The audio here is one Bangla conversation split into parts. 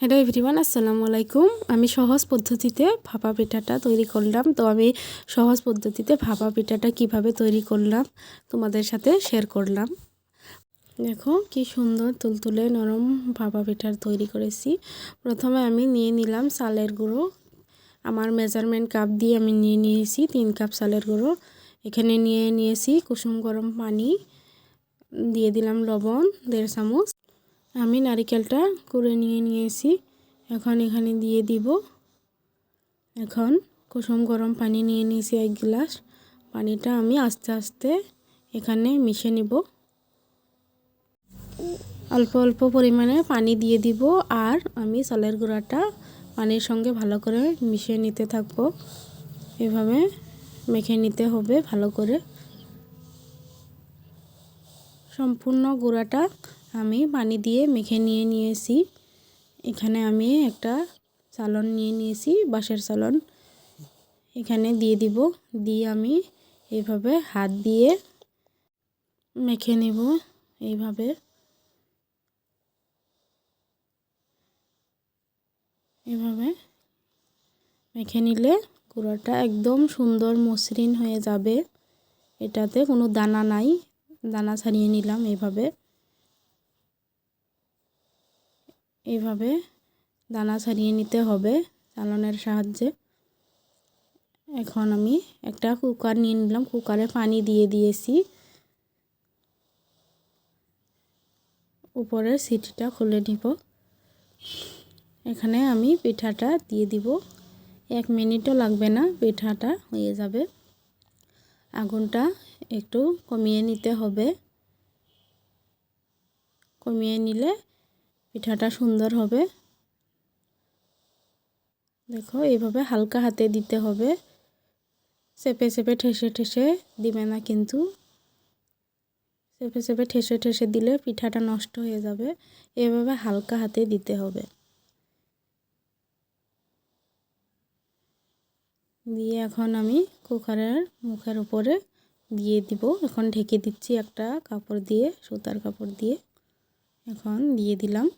হ্যালো এভরিওয়ান আসসালামু আলাইকুম। আমি সহজ পদ্ধতিতে ভাপা পিঠাটা তৈরি করলাম। তো আমি সহজ পদ্ধতিতে ভাপা পিঠাটা কীভাবে তৈরি করলাম তোমাদের সাথে শেয়ার করলাম। দেখো কি সুন্দর তুলতুলে নরম ভাপা পিঠার তৈরি করেছি। প্রথমে আমি নিয়ে নিলাম চালের গুঁড়ো। আমার মেজারমেন্ট কাপ দিয়ে আমি নিয়ে নিয়েছি তিন কাপ চালের গুঁড়ো। এখানে নিয়ে নিয়েছি কুসুম গরম পানি। দিয়ে দিলাম লবণ, দেড় চামচ। আমি নারিকেলটা করে নিয়ে নিয়েছি। এখন এখানে দিয়ে দিব। এখন কুসুম গরম পানি নিয়ে নিয়েছি এক গ্লাস। পানিটা আমি আস্তে আস্তে এখানে মিশে নিব। অল্প অল্প পরিমাণে পানি দিয়ে দিব আর আমি চালের গুঁড়াটা পানির সঙ্গে ভালো করে মিশিয়ে নিতে থাকব। এভাবে মেখে নিতে হবে ভালো করে। সম্পূর্ণ গুঁড়াটা আমি পানি দিয়ে মেখে নিয়ে নিয়েছি। এখানে আমি একটা চালন নিয়ে নিয়েছি, বাঁশের চালন। এখানে দিয়ে দিব, দিয়ে আমি এইভাবে হাত দিয়ে মেখে নেব এইভাবে। এভাবে মেখে নিলে গুঁড়োটা একদম সুন্দর মসৃণ হয়ে যাবে। এটাতে কোনো দানা নাই, দানা ছাড়িয়ে নিলাম এইভাবে। এইভাবে দানা ছাড়িয়ে নিতে হবে চালনের সাহায্যে। এখন আমি একটা কুকার নিয়ে নিলাম, কুকারে পানি দিয়ে দিয়েছি। উপরের সিটিটা খুলে নিব। এখানে আমি পিঠাটা দিয়ে দিব। এক মিনিটও লাগবে না, পিঠাটা হয়ে যাবে। আগুনটা একটু কমিয়ে নিতে হবে। কমিয়ে নিলে পিঠাটা সুন্দর হবে। দেখো, এইভাবে হালকা হাতে দিতে হবে। চেপে চেপে ঠেসে ঠেসে দিবে না কিন্তু। চেপে চেপে ঠেসে ঠেসে দিলে পিঠাটা নষ্ট হয়ে যাবে। এভাবে হালকা হাতে দিতে হবে। দিয়ে এখন আমি কুকারের মুখের উপরে দিয়ে দিব। এখন ঢেকে দিচ্ছি একটা কাপড় দিয়ে, সুতার কাপড় দিয়ে। এখন দিয়ে দিলাম।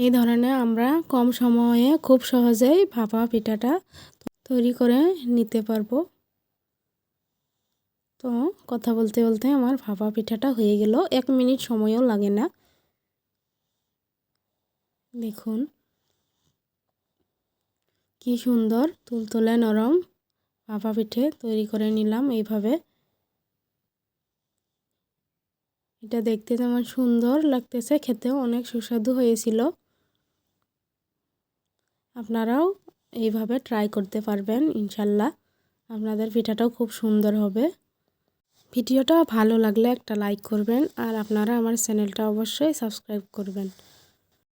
এই ধরনের আমরা কম সময়ে খুব সহজেই ভাপা পিঠাটা তৈরি করে নিতে পারব। তো কথা বলতে বলতে আমার ভাপা পিঠাটা হয়ে গেল, এক মিনিট সময়ও লাগে না। দেখুন, কি সুন্দর তুলতুলে নরম ভাপা পিঠে তৈরি করে নিলাম এইভাবে। এটা দেখতে তেমন সুন্দর লাগতেছে, খেতেও অনেক সুস্বাদু হয়েছিল। আপনারাও এইভাবে ট্রাই করতে পারবেন, ইনশাল্লাহ। আপনাদের পিঠাটাও খুব সুন্দর হবে। ভিডিওটা ভালো লাগলে একটা লাইক করবেন, আর আপনারা আমার চ্যানেলটা অবশ্যই সাবস্ক্রাইব করবেন।